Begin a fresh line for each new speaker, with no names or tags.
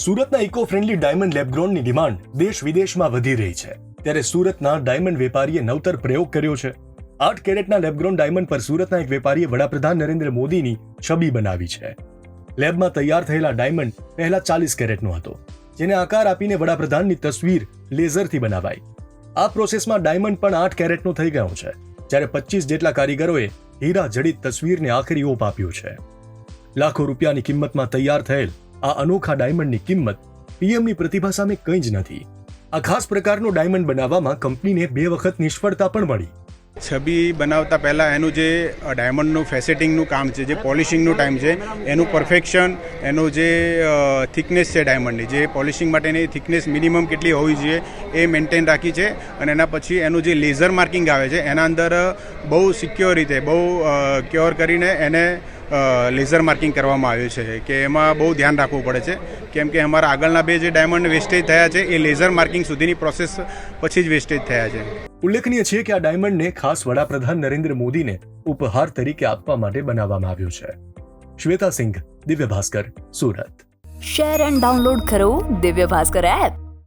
સુરતના eco friendly diamond લેબગ્રોનની demand દેશ વિદેશમાં વધી રહી છે. ત્યારે સુરતના ડાયમંડ વેપારીએ નવતર પ્રયોગ કર્યો છે. આઠ કેરેટના લેબગ્રોન ડાયમંડ પર સુરતના એક વેપારીએ વડાપ્રધાન નરેન્દ્ર મોદીની છબી બનાવી છે. લેબમાં તૈયાર થયેલા ડાયમંડ પહેલા ચાલીસ કેરેટનો હતો, જેને આકાર આપીને વડાપ્રધાનની તસવીર લેઝરથી બનાવાઈ. આ પ્રોસેસમાં ડાયમંડ પણ આઠ કેરેટનો થઈ ગયો છે, જ્યારે પચીસ જેટલા કારીગરોએ હીરા જડિત તસવીરને આખરી ઓપ આપ્યો છે. લાખો રૂપિયાની કિંમતમાં તૈયાર થયેલ આ અનોખા ડાયમંડની કિંમત પીએમની પ્રતિભા સામે કંઈ જ નથી. આ ખાસ પ્રકારનો ડાયમંડ બનાવવામાં કંપનીને બે વખત નિષ્ફળતા પણ મળી.
છબી બનાવતા પહેલાં એનું જે ડાયમંડનું ફેસેટિંગનું કામ છે, જે પોલિશિંગનું ટાઈમ છે, એનું પરફેક્શન, એનું જે થિકનેસ છે ડાયમંડની, જે પોલિશિંગ માટેની થિકનેસ મિનિમમ કેટલી હોવી જોઈએ એ મેન્ટેન રાખી છે અને એના પછી એનું જે લેઝર માર્કિંગ આવે છે, એના અંદર બહુ સિક્યોર રીતે, બહુ ક્યોર કરીને એને લેઝર માર્કિંગ કરવામાં આવ્યું છે કે એમાં બહુ ધ્યાન રાખવું પડે છે. કેમ કે અમારા આગળના બે જે ડાયમંડ વેસ્ટેજ થયા છે એ લેઝર માર્કિંગ સુધીની પ્રોસેસ પછી જ વેસ્ટેજ થયા છે.
ઉલ્લેખનીય છે કે આ ડાયમંડને ખાસ વડાપ્રધાન નરેન્દ્ર મોદીને ઉપહાર તરીકે આપવા માટે બનાવવામાં આવ્યું છે. Shweta Singh Divya Bhaskar Surat.
Share and download કરો દિવ્ય ભાસ્કર એપ